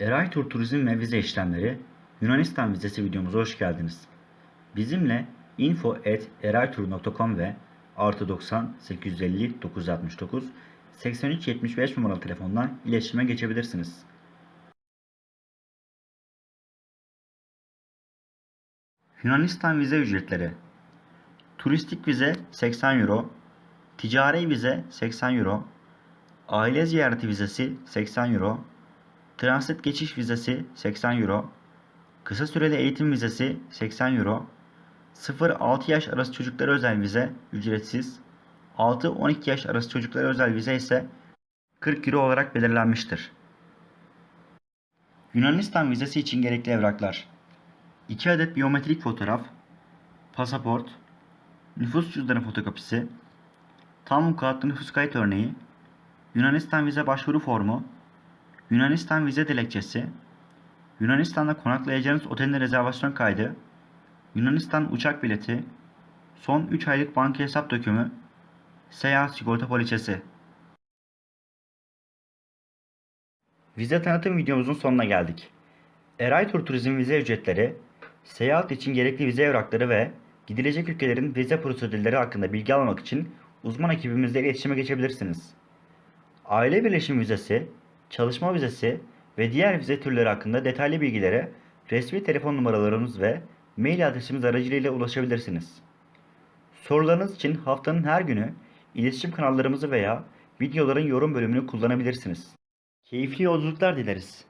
Eray Tur Turizm ve Vize İşlemleri Yunanistan vizesi videomuza hoş geldiniz. Bizimle info.eraytur.com ve artı 90 850 969 83 75 numaralı telefondan iletişime geçebilirsiniz. Yunanistan vize ücretleri Turistik vize 80 euro, ticari vize 80 euro, aile ziyareti vizesi 80 euro, transit geçiş vizesi 80 euro, kısa süreli eğitim vizesi 80 euro, 0-6 yaş arası çocuklara özel vize ücretsiz, 6-12 yaş arası çocuklara özel vize ise 40 euro olarak belirlenmiştir. Yunanistan vizesi için gerekli evraklar. 2 adet biyometrik fotoğraf, pasaport, nüfus cüzdanı fotokopisi, tam vukuatlı nüfus kayıt örneği, Yunanistan vize başvuru formu, Yunanistan vize dilekçesi, Yunanistan'da konaklayacağınız otelin rezervasyon kaydı, Yunanistan uçak bileti, son 3 aylık banka hesap dökümü, seyahat sigorta poliçesi. Vize tanıtım videomuzun sonuna geldik. Eray Tur Turizm vize ücretleri, seyahat için gerekli vize evrakları ve gidilecek ülkelerin vize prosedürleri hakkında bilgi almak için uzman ekibimizle iletişime geçebilirsiniz. Aile birleşim vizesi, çalışma vizesi ve diğer vize türleri hakkında detaylı bilgilere resmi telefon numaralarımız ve mail adresimiz aracılığıyla ulaşabilirsiniz. Sorularınız için haftanın her günü iletişim kanallarımızı veya videoların yorum bölümünü kullanabilirsiniz. Keyifli yolculuklar dileriz.